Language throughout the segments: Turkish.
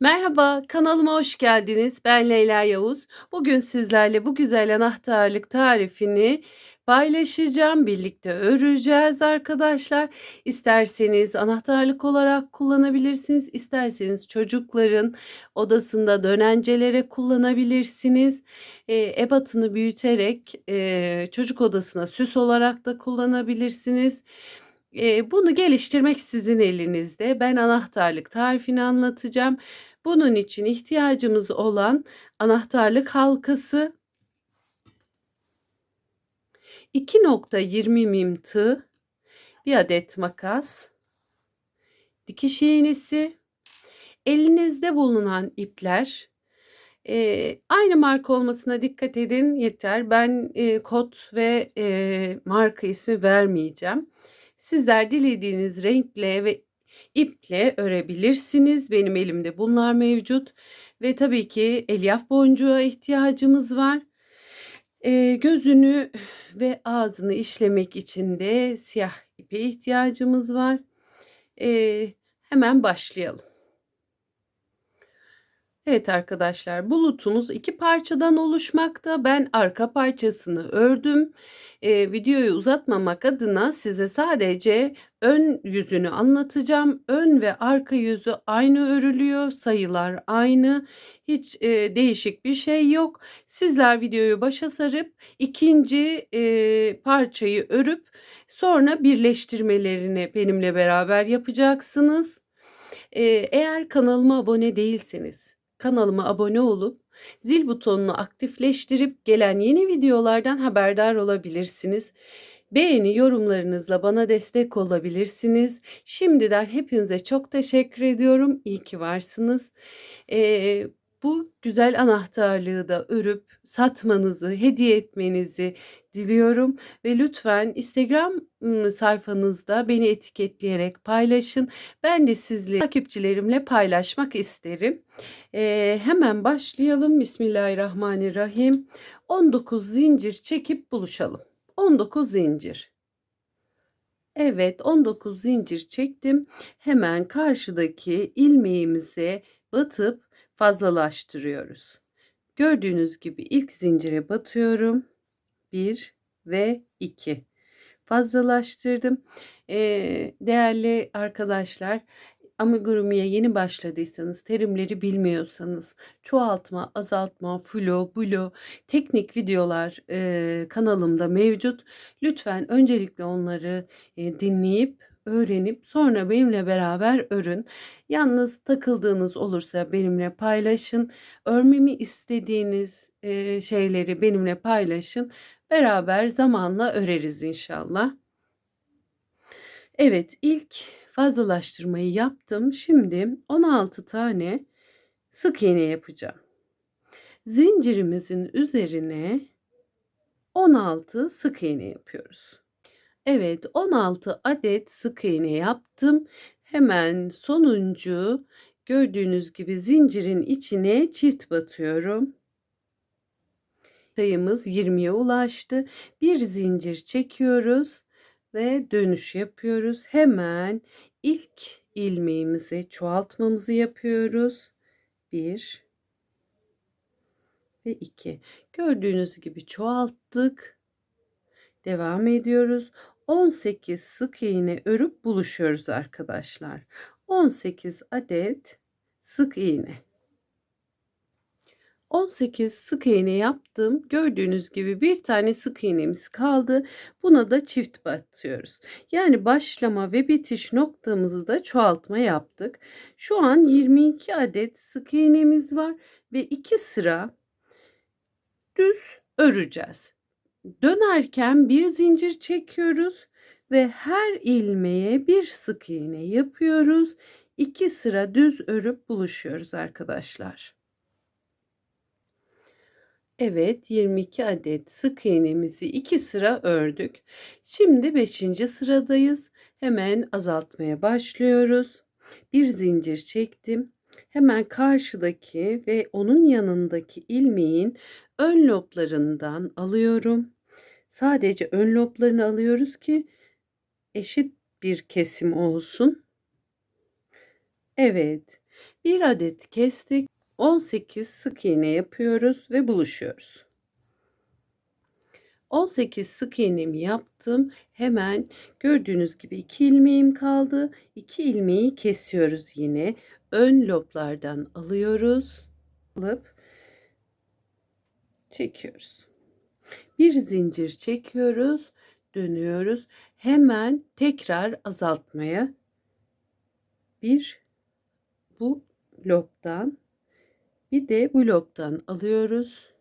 Merhaba, kanalıma hoş geldiniz. Ben Leyla Yavuz. Bugün sizlerle bu güzel anahtarlık tarifini paylaşacağım. Birlikte öreceğiz arkadaşlar. İsterseniz anahtarlık olarak kullanabilirsiniz. İsterseniz çocukların odasında dönencelere kullanabilirsiniz. Eee, ebatını büyüterek eee, çocuk odasına süs olarak da kullanabilirsiniz. Eee, bunu geliştirmek sizin elinizde. Ben anahtarlık tarifini anlatacağım. Bunun için ihtiyacımız olan anahtarlık halkası 2.20 mim tığ, 1 adet makas, dikiş iğnesi, elinizde bulunan ipler, eee, aynı marka olmasına dikkat edin yeter. Ben, eee, kod ve, eee, marka ismi vermeyeceğim. Sizler dilediğiniz renkle ve iple örebilirsiniz. Benim elimde bunlar mevcut ve tabii ki elyaf boncuğa ihtiyacımız var. Eee, gözünü ve ağzını işlemek için de siyah ipe ihtiyacımız var. Eee, hemen başlayalım. Evet arkadaşlar, bulutumuz 2 parçadan oluşmakta. Ben arka parçasını ördüm. Eee, videoyu uzatmamak adına size sadece ön yüzünü anlatacağım. Ön ve arka yüzü aynı örülüyor. Sayılar aynı. Hiç, eee, değişik bir şey yok. Sizler videoyu başa sarıp 2'nci, eee, parçayı örüp sonra birleştirmelerini benimle beraber yapacaksınız. Eee, eğer kanalıma abone değilseniz kanalıma abone olup zil butonunu aktifleştirip gelen yeni videolardan haberdar olabilirsiniz. Beğeni yorumlarınızla bana destek olabilirsiniz. Şimdiden hepinize çok teşekkür ediyorum. İyi ki varsınız. Eee, bu güzel anahtarlığı da örüp satmanızı, hediye etmenizi diliyorum ve lütfen Instagram, sayfanızda beni etiketleyerek paylaşın. Ben de sizle takipçilerimle paylaşmak isterim. Eee, hemen başlayalım. Bismillahirrahmanirrahim. 19 zincir çekip buluşalım. 19 zincir. Evet, 19 zincir çektim. Hemen karşıdaki ilmeğimize batıp fazlalaştırıyoruz. Gördüğünüz gibi ilk zincire batıyorum. 1 ve 2 fazlalaştırdım. Eee, değerli arkadaşlar, amigurumiye yeni başladıysanız, terimleri bilmiyorsanız, çoğaltma, azaltma, flo, blo, teknik videolar eee, kanalımda mevcut. Lütfen öncelikle onları eee, dinleyip, öğrenip sonra benimle beraber örün. Yalnız takıldığınız olursa benimle paylaşın. Örmemi istediğiniz eee, şeyleri benimle paylaşın. Beraber zamanla öreriz inşallah. Evet, ilk fazlalaştırmayı yaptım. Şimdi 16 tane sık iğne yapacağım. Zincirimizin üzerine 16 sık iğne yapıyoruz. Evet, 16 adet sık iğne yaptım. Hemen sonuncu gördüğünüz gibi zincirin içine çift batıyorum. Sayımız 20'ye ulaştı. Bir zincir çekiyoruz ve dönüş yapıyoruz. Hemen ilk ilmeğimizi çoğaltmamızı yapıyoruz. 1 ve 2. Gördüğünüz gibi çoğalttık. Devam ediyoruz. 18 sık iğne örüp buluşuyoruz arkadaşlar. 18 adet sık iğne. 18 sık iğne yaptım. Gördüğünüz gibi bir tane sık iğnemiz kaldı. Buna da çift batıyoruz. Yani başlama ve bitiş noktamızı da çoğaltma yaptık. Şu an 22 adet sık iğnemiz var ve 2 sıra düz öreceğiz. Dönerken bir zincir çekiyoruz ve her ilmeğe bir sık iğne yapıyoruz. 2 sıra düz örüp buluşuyoruz arkadaşlar. Evet 22 adet sık iğnemizi 2 sıra ördük. Şimdi 5. sıradayız. Hemen azaltmaya başlıyoruz. Bir zincir çektim. Hemen karşıdaki ve onun yanındaki ilmeğin ön loblarından alıyorum. Sadece ön loblarını alıyoruz ki eşit bir kesim olsun. Evet. Bir adet kestik. 18 sık iğne yapıyoruz ve buluşuyoruz. 18 sık iğnemi yaptım. Hemen gördüğünüz gibi 2 ilmeğim kaldı. 2 ilmeği kesiyoruz yine. Ön loblardan alıyoruz. Alıp çekiyoruz. Bir zincir çekiyoruz, dönüyoruz. Hemen tekrar azaltmaya bir bu lobdan bir de bu lobdan alıyoruz.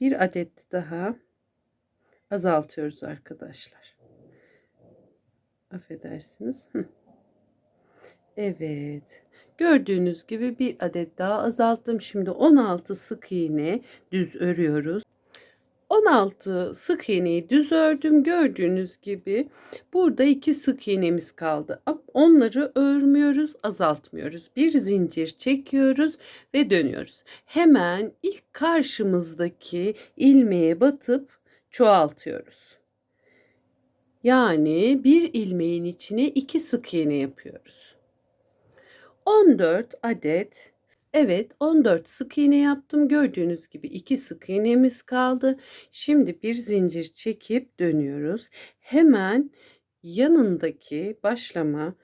Bir adet daha azaltıyoruz arkadaşlar. Affedersiniz. Evet. Gördüğünüz gibi bir adet daha azalttım. Şimdi 16 sık iğne düz örüyoruz. 16 sık iğneyi düz ördüm. Gördüğünüz gibi burada iki sık iğnemiz kaldı. Onları örmüyoruz, azaltmıyoruz. Bir zincir çekiyoruz ve dönüyoruz. Hemen ilk karşımızdaki ilmeğe batıp çoğaltıyoruz. Yani bir ilmeğin içine iki sık iğne yapıyoruz. 14 adet Evet 14 sık iğne yaptım. Gördüğünüz gibi 2 sık iğnemiz kaldı. Şimdi bir zincir çekip dönüyoruz. Hemen yanındaki başlama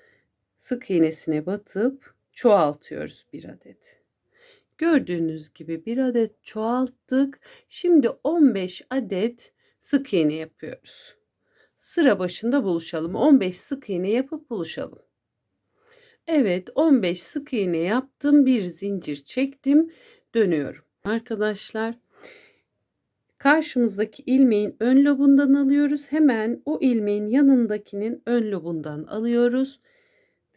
sık iğnesine batıp çoğaltıyoruz bir adet. Gördüğünüz gibi bir adet çoğalttık. Şimdi 15 adet sık iğne yapıyoruz. Sıra başında buluşalım. 15 sık iğne yapıp buluşalım. Evet 15 sık iğne yaptım. Bir zincir çektim. Dönüyorum. Arkadaşlar karşımızdaki ilmeğin ön lobundan alıyoruz. Hemen o ilmeğin yanındakinin ön lobundan alıyoruz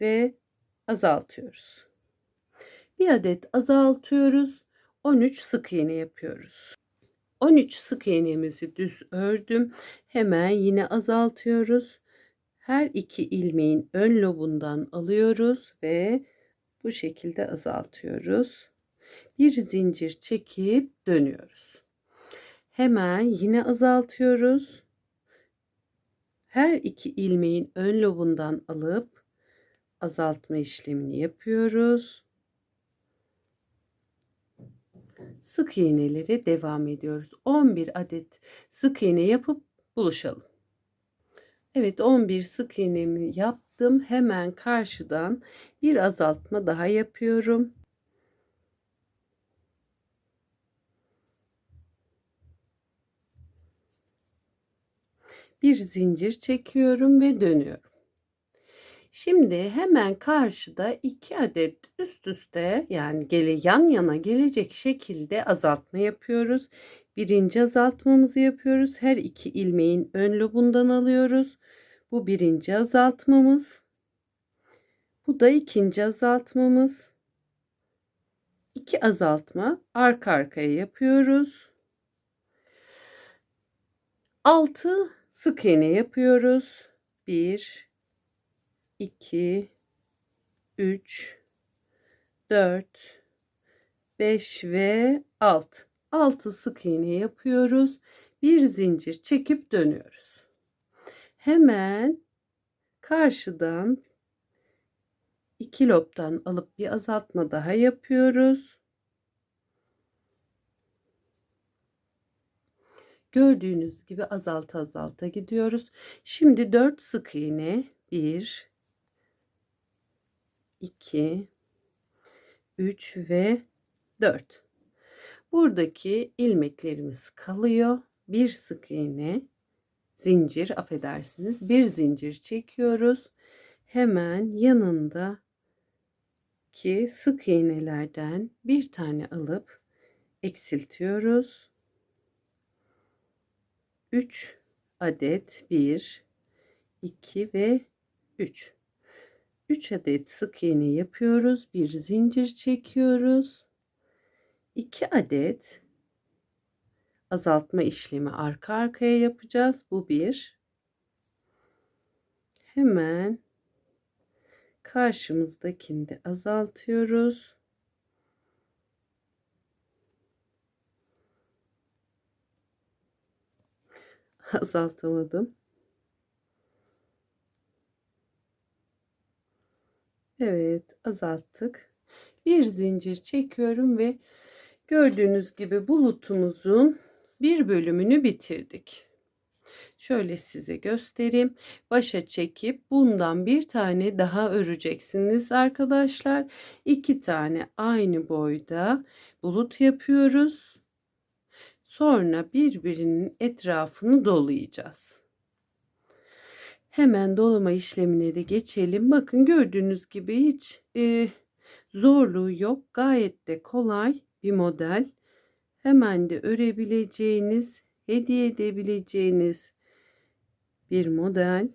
ve azaltıyoruz. Bir adet azaltıyoruz. 13 sık iğne yapıyoruz. 13 sık iğnemizi düz ördüm. Hemen yine azaltıyoruz her iki ilmeğin ön lobundan alıyoruz ve bu şekilde azaltıyoruz. Bir zincir çekip dönüyoruz. Hemen yine azaltıyoruz. Her iki ilmeğin ön lobundan alıp azaltma işlemini yapıyoruz. Sık iğneleri devam ediyoruz. 11 adet sık iğne yapıp buluşalım. Evet 11 sık iğnemi yaptım. Hemen karşıdan bir azaltma daha yapıyorum. Bir zincir çekiyorum ve dönüyorum. Şimdi hemen karşıda iki adet üst üste yani gele yan yana gelecek şekilde azaltma yapıyoruz. Birinci azaltmamızı yapıyoruz. Her iki ilmeğin ön lobundan alıyoruz. Bu birinci azaltmamız. Bu da ikinci azaltmamız. İki azaltma arka arkaya yapıyoruz. Altı sık iğne yapıyoruz. Bir, iki, üç, dört, beş ve alt. Altı sık iğne yapıyoruz. Bir zincir çekip dönüyoruz hemen karşıdan iki lobdan alıp bir azaltma daha yapıyoruz. Gördüğünüz gibi azalta azalta gidiyoruz. Şimdi 4 sık iğne 1 2 3 ve 4. Buradaki ilmeklerimiz kalıyor. Bir sık iğne zincir affedersiniz bir zincir çekiyoruz. Hemen yanında ki sık iğnelerden bir tane alıp eksiltiyoruz. 3 adet 1 2 ve 3 3 adet sık iğne yapıyoruz. Bir zincir çekiyoruz. 2 adet azaltma işlemi arka arkaya yapacağız. Bu bir. Hemen karşımızdakini de azaltıyoruz. Azaltamadım. Evet, azalttık. Bir zincir çekiyorum ve gördüğünüz gibi bulutumuzun bir bölümünü bitirdik. Şöyle size göstereyim. Başa çekip bundan bir tane daha öreceksiniz arkadaşlar. İki tane aynı boyda bulut yapıyoruz. Sonra birbirinin etrafını dolayacağız. Hemen dolama işlemine de geçelim. Bakın gördüğünüz gibi hiç e, zorluğu yok. Gayet de kolay bir model. Hemen de örebileceğiniz, hediye edebileceğiniz bir model.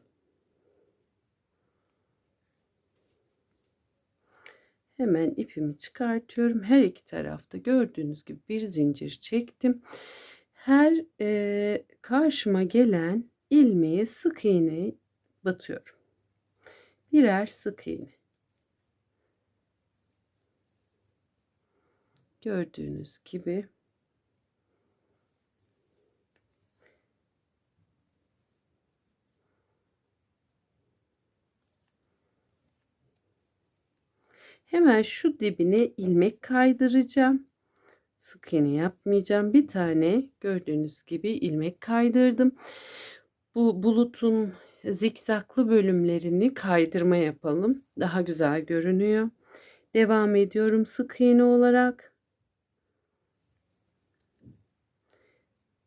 Hemen ipimi çıkartıyorum. Her iki tarafta gördüğünüz gibi bir zincir çektim. Her e, karşıma gelen ilmeğe sık iğne batıyorum. Birer sık iğne. Gördüğünüz gibi Hemen şu dibine ilmek kaydıracağım. Sık iğne yapmayacağım. Bir tane gördüğünüz gibi ilmek kaydırdım. Bu bulutun zikzaklı bölümlerini kaydırma yapalım. Daha güzel görünüyor. Devam ediyorum sık iğne olarak.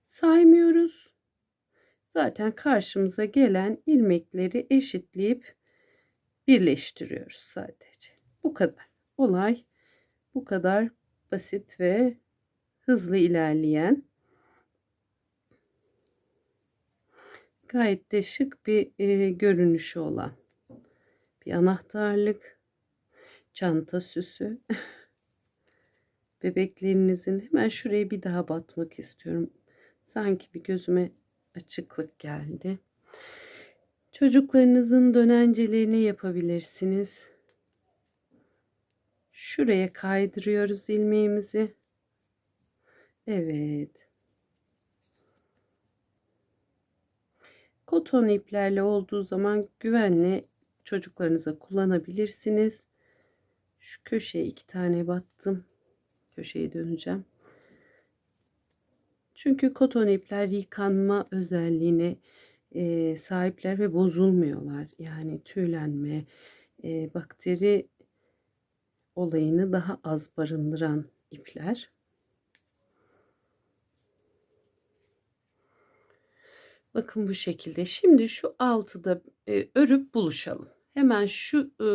Saymıyoruz. Zaten karşımıza gelen ilmekleri eşitleyip birleştiriyoruz sadece. Bu kadar. Olay bu kadar basit ve hızlı ilerleyen gayet de şık bir e, görünüşü olan bir anahtarlık çanta süsü. Bebeklerinizin hemen şuraya bir daha batmak istiyorum. Sanki bir gözüme açıklık geldi. Çocuklarınızın dönencelerini yapabilirsiniz şuraya kaydırıyoruz ilmeğimizi evet Koton iplerle olduğu zaman güvenle çocuklarınıza kullanabilirsiniz. Şu köşeye iki tane battım. Köşeyi döneceğim. Çünkü koton ipler yıkanma özelliğine e, sahipler ve bozulmuyorlar. Yani tüylenme, e, bakteri olayını daha az barındıran ipler. Bakın bu şekilde. Şimdi şu altıda e, örüp buluşalım. Hemen şu e,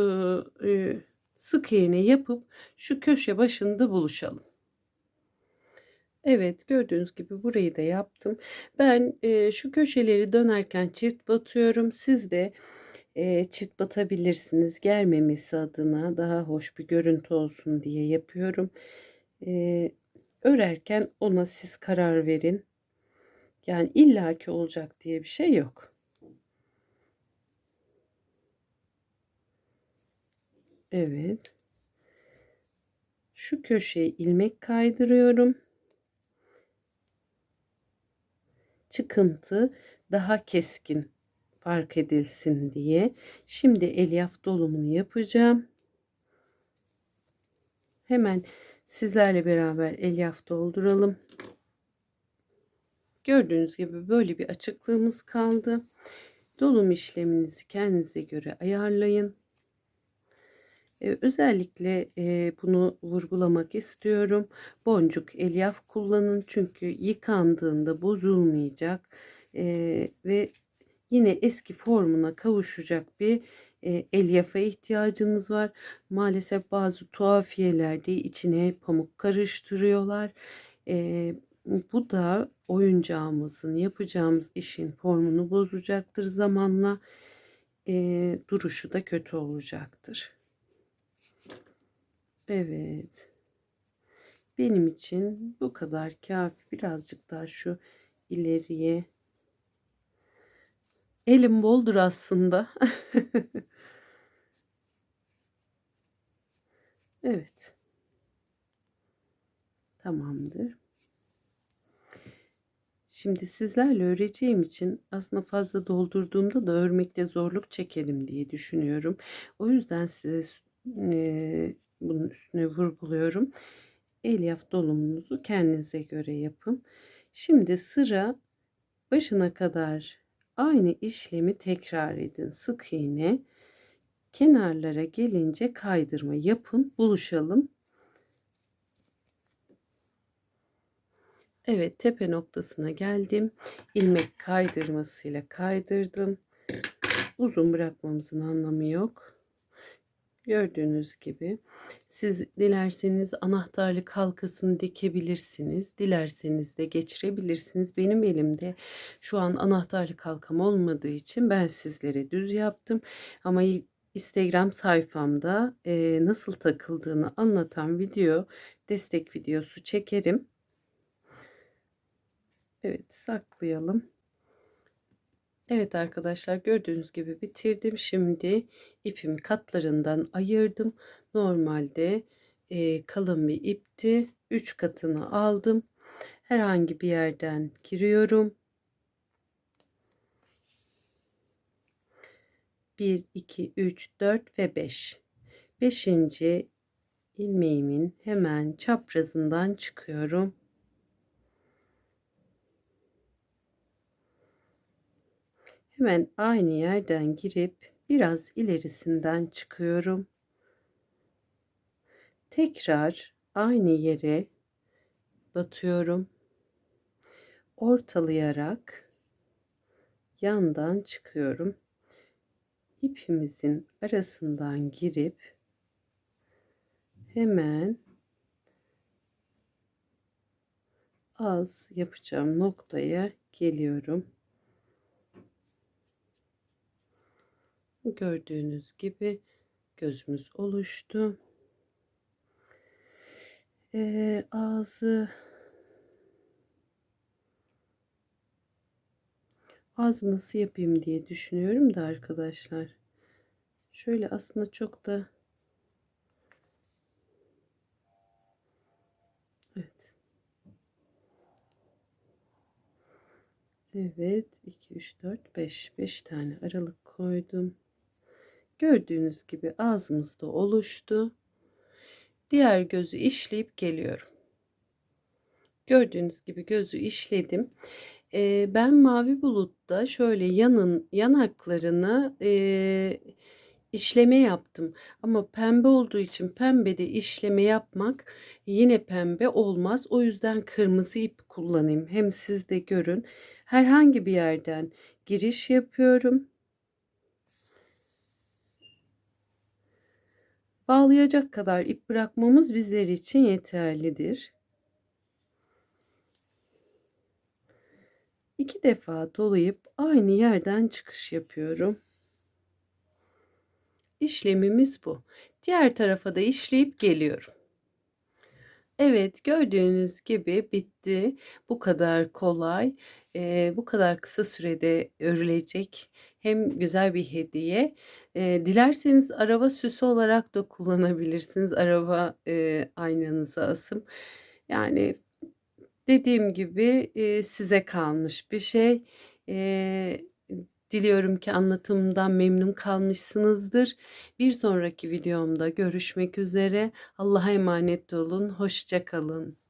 e, sık iğne yapıp şu köşe başında buluşalım. Evet gördüğünüz gibi burayı da yaptım. Ben e, şu köşeleri dönerken çift batıyorum. Siz de e, çift batabilirsiniz. Germemesi adına daha hoş bir görüntü olsun diye yapıyorum. E, örerken ona siz karar verin. Yani illaki olacak diye bir şey yok. Evet. Şu köşeye ilmek kaydırıyorum. Çıkıntı daha keskin fark edilsin diye. Şimdi elyaf dolumunu yapacağım. Hemen sizlerle beraber elyaf dolduralım. Gördüğünüz gibi böyle bir açıklığımız kaldı. Dolum işleminizi kendinize göre ayarlayın. Ee, özellikle e, bunu vurgulamak istiyorum. Boncuk elyaf kullanın çünkü yıkandığında bozulmayacak e, ve yine eski formuna kavuşacak bir e, elyafa ihtiyacınız var. Maalesef bazı tuhafiyelerde içine pamuk karıştırıyorlar. E, bu da oyuncağımızın yapacağımız işin formunu bozacaktır zamanla. E, duruşu da kötü olacaktır. Evet. Benim için bu kadar kafi. Birazcık daha şu ileriye. Elim boldur aslında. evet. Tamamdır. Şimdi sizlerle öreceğim için aslında fazla doldurduğumda da örmekte zorluk çekerim diye düşünüyorum. O yüzden size eee, bunun üstüne vurguluyorum. Elyaf dolumunuzu kendinize göre yapın. Şimdi sıra başına kadar aynı işlemi tekrar edin. Sık iğne kenarlara gelince kaydırma yapın. Buluşalım. Evet, tepe noktasına geldim. İlmek kaydırmasıyla kaydırdım. Uzun bırakmamızın anlamı yok. Gördüğünüz gibi siz dilerseniz anahtarlık halkasını dikebilirsiniz. Dilerseniz de geçirebilirsiniz. Benim elimde şu an anahtarlık halkam olmadığı için ben sizlere düz yaptım. Ama Instagram sayfamda e, nasıl takıldığını anlatan video, destek videosu çekerim. Evet saklayalım. Evet arkadaşlar gördüğünüz gibi bitirdim. Şimdi ipimi katlarından ayırdım. Normalde e, kalın bir ipti. 3 katını aldım. Herhangi bir yerden giriyorum. 1, 2, 3, 4 ve 5. 5. ilmeğimin hemen çaprazından çıkıyorum. Hemen aynı yerden girip biraz ilerisinden çıkıyorum. Tekrar aynı yere batıyorum. Ortalayarak yandan çıkıyorum. İpimizin arasından girip hemen az yapacağım noktaya geliyorum. Gördüğünüz gibi gözümüz oluştu. Ee, ağzı ağzı nasıl yapayım diye düşünüyorum da arkadaşlar. Şöyle aslında çok da Evet. Evet. 2, 3, 4, 5. 5 tane aralık koydum. Gördüğünüz gibi ağzımızda oluştu. Diğer gözü işleyip geliyorum. Gördüğünüz gibi gözü işledim. Ee, ben mavi bulutta şöyle yanın yanaklarını e, işleme yaptım. Ama pembe olduğu için pembede işleme yapmak yine pembe olmaz. O yüzden kırmızı ip kullanayım. Hem siz de görün. Herhangi bir yerden giriş yapıyorum. Bağlayacak kadar ip bırakmamız bizler için yeterlidir. İki defa dolayıp aynı yerden çıkış yapıyorum. İşlemimiz bu. Diğer tarafa da işleyip geliyorum. Evet gördüğünüz gibi bitti. Bu kadar kolay, bu kadar kısa sürede örülecek hem güzel bir hediye. E, dilerseniz araba süsü olarak da kullanabilirsiniz. Araba e, aynanıza asım. Yani dediğim gibi e, size kalmış bir şey. E, diliyorum ki anlatımdan memnun kalmışsınızdır. Bir sonraki videomda görüşmek üzere. Allah'a emanet olun. Hoşça kalın.